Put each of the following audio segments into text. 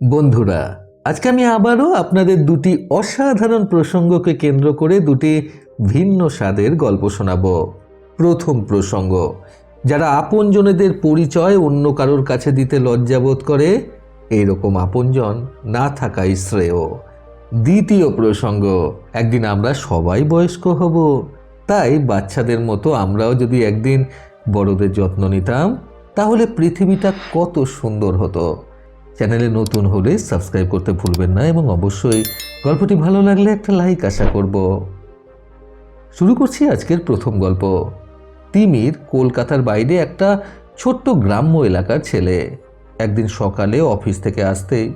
বন্ধুরা, আজকে আমি আবারও আপনাদের দুটি অসাধারণ প্রসঙ্গকে কেন্দ্র করে দুটি ভিন্ন স্বাদের গল্প শোনাব। প্রথম প্রসঙ্গ, যারা আপনজনেদের পরিচয় অন্য কারোর কাছে দিতে লজ্জাবোধ করে এইরকম আপনজন না থাকাই শ্রেয়। দ্বিতীয় প্রসঙ্গ, একদিন আমরা সবাই বয়স্ক হব, তাই বাচ্চাদের মতো আমরাও যদি একদিন বড়দের যত্ন নিতাম, তাহলে পৃথিবীটা কত সুন্দর হতো। চ্যানেলে নতুন হলে সাবস্ক্রাইব করতে ভুলবেন না এবং অবশ্যই গল্পটি ভালো লাগলে একটা লাইক আশা করব। শুরু করছি আজকের প্রথম গল্প। তিমির কলকাতার বাইরে একটা ছোট্ট গ্রাম্য এলাকার ছেলে। একদিন সকালে অফিস থেকে আসতেই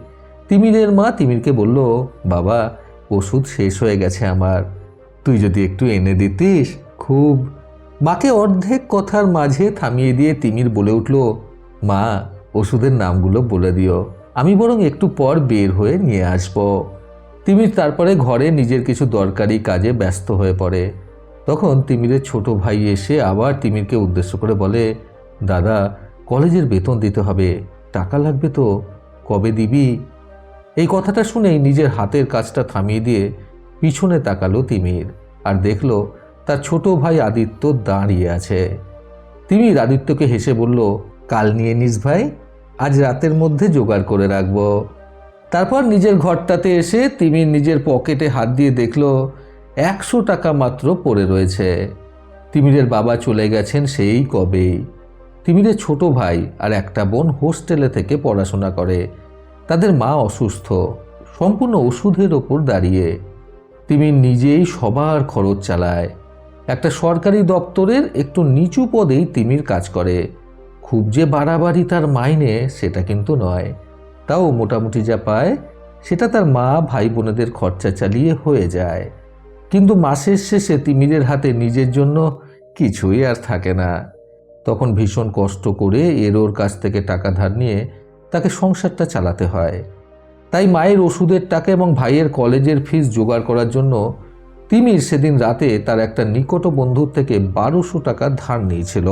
তিমিরের মা তিমিরকে বলল, বাবা, ওষুধ শেষ হয়ে গেছে আমার। তুই যদি একটু এনে দিতিস। খুব মাকে অর্ধেক কথার মাঝে থামিয়ে দিয়ে তিমির বলে উঠল, মা ওষুধের নামগুলো বলে দিও। আমি বরং একটু পর বের হয়ে নিয়ে আসব। তিমির তারপরে ঘরে নিজের কিছু দরকারি কাজে ব্যস্ত হয়ে পড়ে। তখন তিমিরের ছোট ভাই এসে আবার তিমিরকে উদ্দেশ্য করে বলে, দাদা, কলেজের বেতন দিতে হবে। টাকা লাগবে তো, কবে দিবি? এই কথাটা শুনেই নিজের হাতের কাজটা থামিয়ে দিয়ে পিছনে তাকালো তিমির আর দেখল তার ছোট ভাই আদিত্য দাঁড়িয়ে আছে। তিমির আদিত্যকে হেসে বলল, কাল নিয়ে নিস ভাই। আজ রাতের মধ্যে জোগাড় করে রাখব। তারপর নিজের ঘরটাতে এসে তিমির নিজের পকেটে হাত দিয়ে দেখল, একশো টাকা মাত্র পড়ে রয়েছে। তিমিরের বাবা চলে গেছেন সেই কবেই। তিমিরের ছোট ভাই আর একটা বোন হোস্টেলে থেকে পড়াশোনা করে। তাদের মা অসুস্থ, সম্পূর্ণ ওষুধের ওপর দাঁড়িয়ে। তিমির নিজেই সবার খরচ চালায়। একটা সরকারি দপ্তরের একটু নিচু পদেই তিমির কাজ করে। খুব যে বাড়াবাড়ি তার মাইনে, সেটা কিন্তু নয়। তাও মোটামুটি যা পায়, সেটা তার মা, ভাই বোনেদের খরচা চালিয়ে হয়ে যায়। কিন্তু মাসের শেষে তিমিরের হাতে নিজের জন্য কিছুই আর থাকে না। তখন ভীষণ কষ্ট করে এর ওর কাছ থেকে টাকা ধার নিয়ে তাকে সংসারটা চালাতে হয়। তাই মায়ের ওষুধের টাকা এবং ভাইয়ের কলেজের ফিস জোগাড় করার জন্য তিমির সেদিন রাতে তার একটা নিকট বন্ধুর থেকে বারোশো টাকা ধার নিয়েছিল।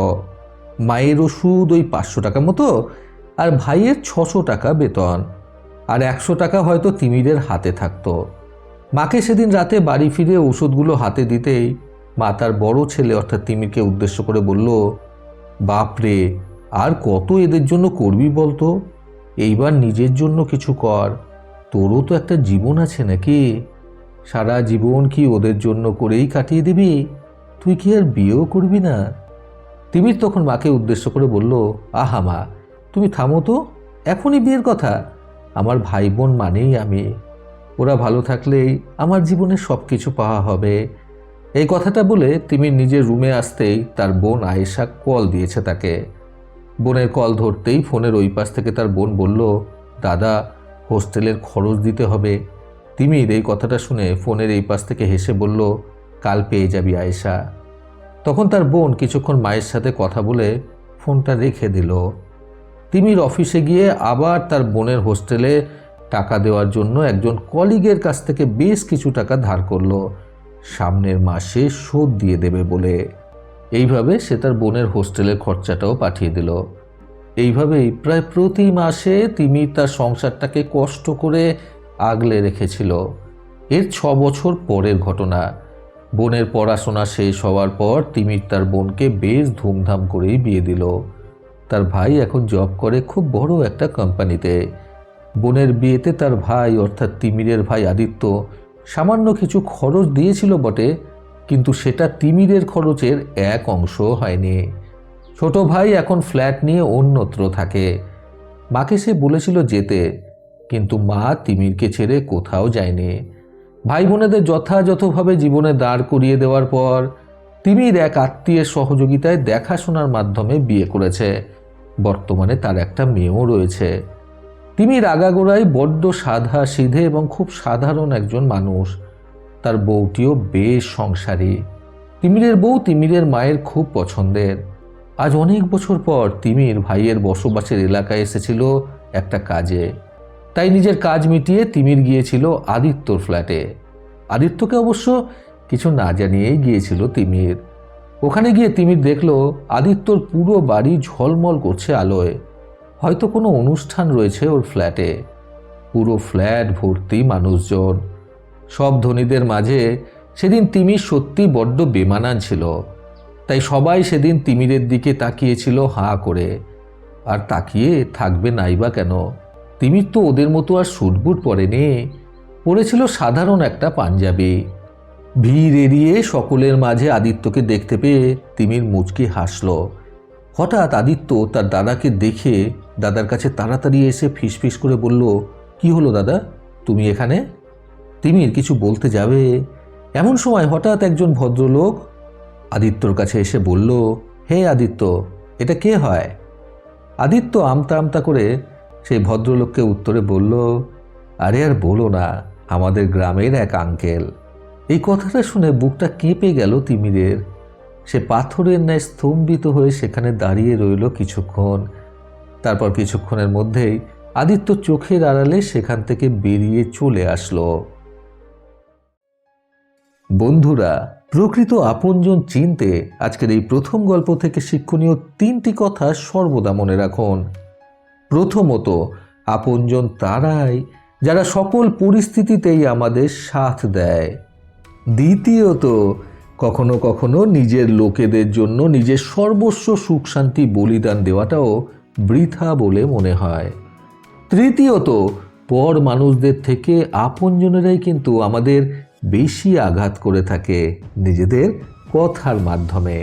মায়ের ওষুধ ওই পাঁচশো টাকা মতো আর ভাইয়ের ছশো টাকা বেতন। আর একশো টাকা হয়তো তিমিরের হাতে থাকতো। মাকে সেদিন রাতে বাড়ি ফিরে ওষুধগুলো হাতে দিতেই মা তার বড় ছেলে অর্থাৎ তিমিরকে উদ্দেশ্য করে বলল, বাপরে, আর কত এদের জন্য করবি বলতো? এইবার নিজের জন্য কিছু কর। তোরও তো একটা জীবন আছে নাকি? সারা জীবন কি ওদের জন্য করেই কাটিয়ে দিবি? তুই কি আর বিয়েও করবি না? তিমির তখন মাকে উদ্দেশ্য করে বলল, আহা মা, তুমি থামো তো, এখনই বিয়ের কথা। আমার ভাই বোন মানেই আমি। ওরা ভালো থাকলেই আমার জীবনে সব কিছু পাওয়া হবে এই কথাটা বলে তিমির নিজের রুমে আসতেই তার বোন আয়েশা কল দিয়েছে তাকে। বোনের কল ধরতেই ফোনের ওই পাশ থেকে তার বোন বলল, দাদা, হোস্টেলের খরচ দিতে হবে। তিমির এই কথাটা শুনে ফোনের এই পাশ থেকে হেসে বলল, কাল পেয়ে যাবি আয়েশা। তখন তার বোন কিছুক্ষণ মায়ের সাথে কথা বলে ফোনটা রেখে দিল। তিমির অফিসে গিয়ে আবার তার বোনের হোস্টেলে টাকা দেওয়ার জন্য একজন কলিগের কাছ থেকে বেশ কিছু টাকা ধার করল। সামনের মাসে শোধ দিয়ে দেবে বলে। এইভাবে সে তার বোনের হোস্টেলের খরচাটাও পাঠিয়ে দিল। এইভাবেই প্রায় প্রতি মাসে তিমির তার সংসারটাকে কষ্ট করে আগলে রেখেছিল। এর ছ বছর পরের ঘটনা। বোনের পড়াশোনা শেষ হওয়ার পর তিমির তার বোনকে বেশ ধুমধাম করেই বিয়ে দিল। তার ভাই এখন জব করে খুব বড় একটা কোম্পানিতে। বোনের বিয়েতে তার ভাই, অর্থাৎ তিমিরের ভাই আদিত্য, সামান্য কিছু খরচ দিয়েছিল বটে, কিন্তু সেটা তিমিরের খরচের এক অংশ হয়নি। ছোট ভাই এখন ফ্ল্যাট নিয়ে অন্যত্র থাকে। মাকে সে বলেছিল যেতে, কিন্তু মা তিমিরকে ছেড়ে কোথাও যায়নি। ভাই বোনেদের যথাযথভাবে জীবনে দাঁড় করিয়ে দেওয়ার পর তিমির এক আত্মীয়ের সহযোগিতায় দেখাশোনার মাধ্যমে বিয়ে করেছে। বর্তমানে তার একটা মেয়েও রয়েছে। তিমির আগাগোড়ায় বড্ড সাধা, সিধে এবং খুব সাধারণ একজন মানুষ। তার বউটিও বেশ সংসারী। তিমিরের বউ তিমিরের মায়ের খুব পছন্দের। আজ অনেক বছর পর তিমির ভাইয়ের বসবাসের এলাকায় এসেছিল একটা কাজে। তাই নিজের কাজ মিটিয়ে তিমির গিয়েছিল আদিত্যর ফ্ল্যাটে। আদিত্যকে অবশ্য কিছু না জানিয়েই গিয়েছিল তিমির। ওখানে গিয়ে তিমির দেখল আদিত্যর পুরো বাড়ি ঝলমল করছে আলোয়। হয়তো কোনো অনুষ্ঠান রয়েছে ওর ফ্ল্যাটে। পুরো ফ্ল্যাট ভর্তি মানুষজন। সব ধনীদের মাঝে সেদিন তিমির সত্যি বড্ড বেমানান ছিল। তাই সবাই সেদিন তিমিরের দিকে তাকিয়েছিল হাঁ করে। আর তাকিয়ে থাকবে নাইবা কেন? তিমির তো ওদের মতো আর সুটবুট পরেনি। পরেছিল সাধারণ একটা পাঞ্জাবি। ভিড় এড়িয়ে সকলের মাঝে আদিত্যকে দেখতে পেয়ে তিমির মুচকি হাসল। হঠাৎ আদিত্য তার দাদাকে দেখে দাদার কাছে তাড়াতাড়ি এসে ফিসফিস করে বলল, কি হলো দাদা? তুমি এখানে? তিমির কিছু বলতে যাবে। এমন সময় হঠাৎ একজন ভদ্রলোক আদিত্যর কাছে এসে বলল, হে আদিত্য, এটা কে হয়? আদিত্য আমতা আমতা করে সেই ভদ্রলোককে উত্তরে বলল, আরে আর বলো না, আমাদের গ্রামের এক আঙ্কেল। এই কথাটা শুনে বুকটা কেঁপে গেল তিমিরের। সে পাথরের ন্যায় স্তম্ভিত হয়ে সেখানে দাঁড়িয়ে রইল কিছুক্ষণ। তারপর কিছুক্ষণের মধ্যেই আদিত্য চোখের আড়ালে সেখান থেকে বেরিয়ে চলে আসলো। বন্ধুরা, প্রকৃত আপনজন চিনতে আজকের এই প্রথম গল্প থেকে শিক্ষণীয় তিনটি কথা সর্বদা মনে রাখুন। প্রথমত আপনজন তারাই যারা সকল পরিস্থিতিতেই আমাদের সাথ দেয়। দ্বিতীয়ত, কখনো কখনো নিজের লোকেদের জন্য নিজের সর্বস্ব সুখ শান্তি বলিদান দেওয়াটাও বৃথা বলে মনে হয়। তৃতীয়ত, পর মানুষদের থেকে আপনজনেরাই কিন্তু আমাদের বেশি আঘাত করে থাকে নিজেদের কথার মাধ্যমে।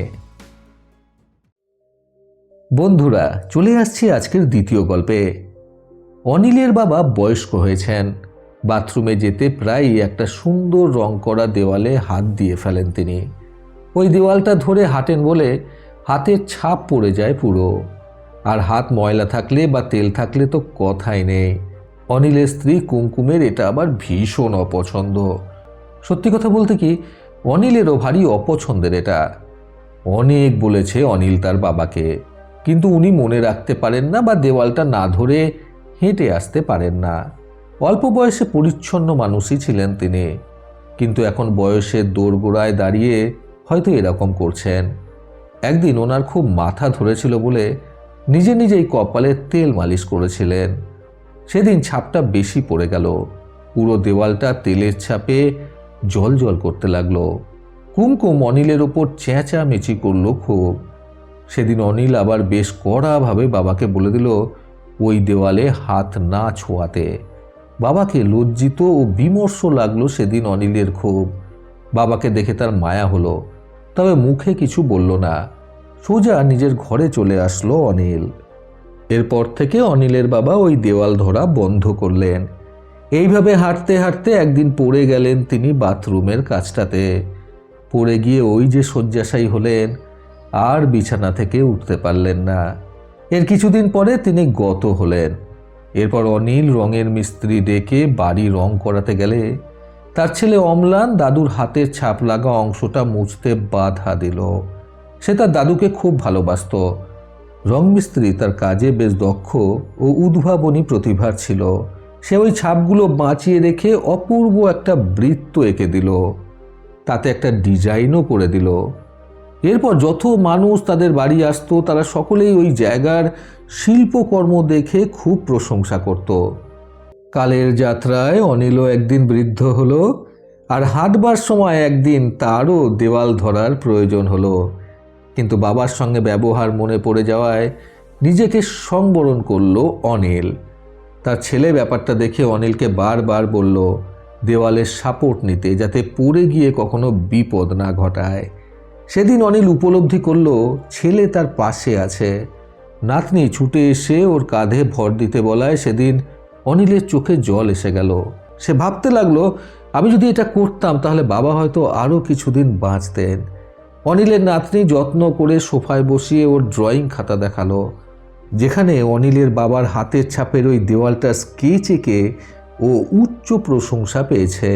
বন্ধুরা, চলে আসছি আজকের দ্বিতীয় গল্পে। অনিলের বাবা বয়স্ক হয়েছেন। বাথরুমে যেতে প্রায়ই একটা সুন্দর রং করা দেওয়ালে হাত দিয়ে ফেলেন তিনি। ওই দেওয়ালটা ধরে হাঁটেন বলে হাতের ছাপ পড়ে যায় পুরো। আর হাত ময়লা থাকলে বা তেল থাকলে তো কথাই নেই। অনিলের স্ত্রী কুমকুমের এটা আবার ভীষণ অপছন্দ। সত্যি কথা বলতে কি, অনিলেরও ভারী অপছন্দের এটা। অনেক বলেছে অনিল তার বাবাকে। কিন্তু উনি মনে রাখতে পারেন না বা দেওয়ালটা না ধরে হেঁটে আসতে পারেন না। অল্প বয়সে পরিচ্ছন্ন মানুষই ছিলেন তিনি। কিন্তু এখন বয়সের দোরগোড়ায় দাঁড়িয়ে হয়তো এরকম করছেন। একদিন ওনার খুব মাথা ধরেছিল বলে নিজে নিজেই কপালে তেল মালিশ করেছিলেন। সেদিন ছাপটা বেশি পড়ে গেল। পুরো দেওয়ালটা তেলের ছাপে জল জল করতে লাগল। কুমকুম অনিলের ওপর চেঁচামেচি করল খুব। সেদিন অনিল আবার বেশ কড়াভাবে বাবাকে বলে দিল, ওই দেওয়ালে হাত না ছোঁয়াতে। বাবাকে লজ্জিত ও বিমর্ষ লাগল সেদিন অনিলের খুব বাবাকে দেখে তার মায়া হলো, তবে মুখে কিছু বলল না। সোজা নিজের ঘরে চলে আসলো অনিল। এরপর থেকে অনিলের বাবা ওই দেওয়াল ধরা বন্ধ করলেন। এইভাবে হাঁটতে হাঁটতে একদিন পড়ে গেলেন তিনি বাথরুমের কাজটাতে। পড়ে গিয়ে ওই যে শয্যাশায়ী হলেন আর বিছানা থেকে উঠতে পারলেন না। এর কিছুদিন পরে তিনি গত হলেন। এরপর অনিল রঙের মিস্ত্রি ডেকে বাড়ি রং করাতে গেলে তার ছেলে অম্লান দাদুর হাতের ছাপ লাগা অংশটা মুছতে বাধা দিল। সে তার দাদুকে খুব ভালোবাসত। রং মিস্ত্রি তার কাজে বেশ দক্ষ ও উদ্ভাবনী প্রতিভার ছিল। সে ওই ছাপগুলো বাঁচিয়ে রেখে অপূর্ব একটা বৃত্ত এঁকে দিল। তাতে একটা ডিজাইনও করে দিল। এরপর যত মানুষ তাদের বাড়ি আসতো, তারা সকলেই ওই জায়গার শিল্পকর্ম দেখে খুব প্রশংসা করত। কালের যাত্রায় অনিলও একদিন বৃদ্ধ হলো আর হাঁটবার সময় একদিন তারও দেওয়াল ধরার প্রয়োজন হলো। কিন্তু বাবার সঙ্গে ব্যবহার মনে পড়ে যাওয়ায় নিজেকে সংবরণ করল অনিল। তার ছেলে ব্যাপারটা দেখে অনিলকে বারবার বলল, দেওয়ালের সাপোর্ট নিতে যাতে পড়ে গিয়ে কখনো বিপদ না ঘটায়। সেদিন অনিল উপলব্ধি করল, ছেলে তার পাশে আছে। নাতনি ছুটে এসে ওর কাঁধে ভর দিতে বলায় সেদিন অনিলের চোখে জল এসে গেল। সে ভাবতে লাগল, আমি যদি এটা করতাম তাহলে বাবা হয়তো আরও কিছুদিন বাঁচতেন। অনিলের নাতনি যত্ন করে সোফায় বসিয়ে ওর ড্রয়িং খাতা দেখাল, যেখানে অনিলের বাবার হাতের ছাপের ওই দেওয়ালটা স্কেচ এঁকে ও উচ্চ প্রশংসা পেয়েছে।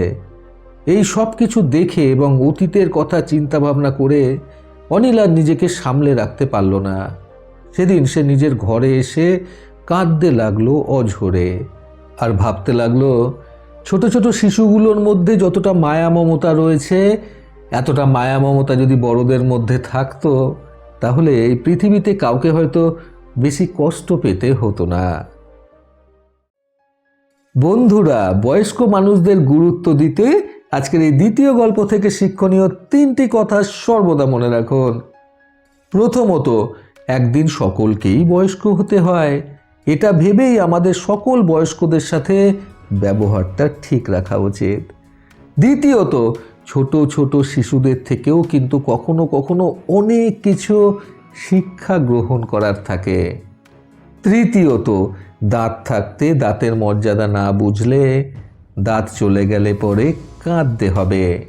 এই সব কিছু দেখে এবং অতীতের কথা চিন্তা ভাবনা করে অনিল আর নিজেকে সামলে রাখতে পারল না। সেদিন সে নিজের ঘরে এসে কাঁদতে লাগল অঝরে আর ভাবতে লাগল, ছোট ছোট শিশুগুলোর মধ্যে যতটা মায়া মমতা রয়েছে, এতটা মায়া মমতা যদি বড়দের মধ্যে থাকতো, তাহলে এই পৃথিবীতে কাউকে হয়তো বেশি কষ্ট পেতে হতো না। বন্ধুরা, বয়স্ক মানুষদের গুরুত্ব দিতে আজকের এই দ্বিতীয় গল্প থেকে শিক্ষণীয় তিনটি কথা সর্বদা মনে রাখুন। প্রথমত, একদিন সকলকেই বয়স্ক হতে হয়। এটা ভেবেই আমাদের সকল বয়স্কদের সাথে ব্যবহারটা ঠিক রাখা উচিত। দ্বিতীয়ত, ছোট ছোট শিশুদের থেকেও কিন্তু কখনো কখনো অনেক কিছু শিক্ষা গ্রহণ করার থাকে। তৃতীয়ত, দাঁত থাকতে দাঁতের মর্যাদা না বুঝলে দাঁত চলে গেলে পরে কাঁদতে হবে।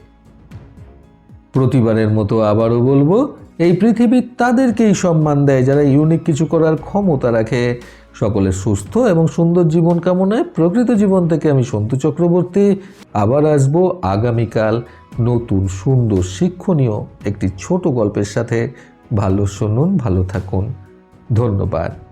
প্রতিবারের মতো আবারও বলব, এই পৃথিবী তাদেরকেই সম্মান দেয় যারা ইউনিক কিছু করার ক্ষমতা রাখে। সকলের সুস্থ এবং সুন্দর জীবন কামনায় প্রকৃত জীবন থেকে আমি সন্তু চক্রবর্তী। আবার আসব আগামীকাল নতুন সুন্দর শিক্ষণীয় একটি ছোট গল্পের সাথে। ভালো শুনুন, ভালো থাকুন। ধন্যবাদ।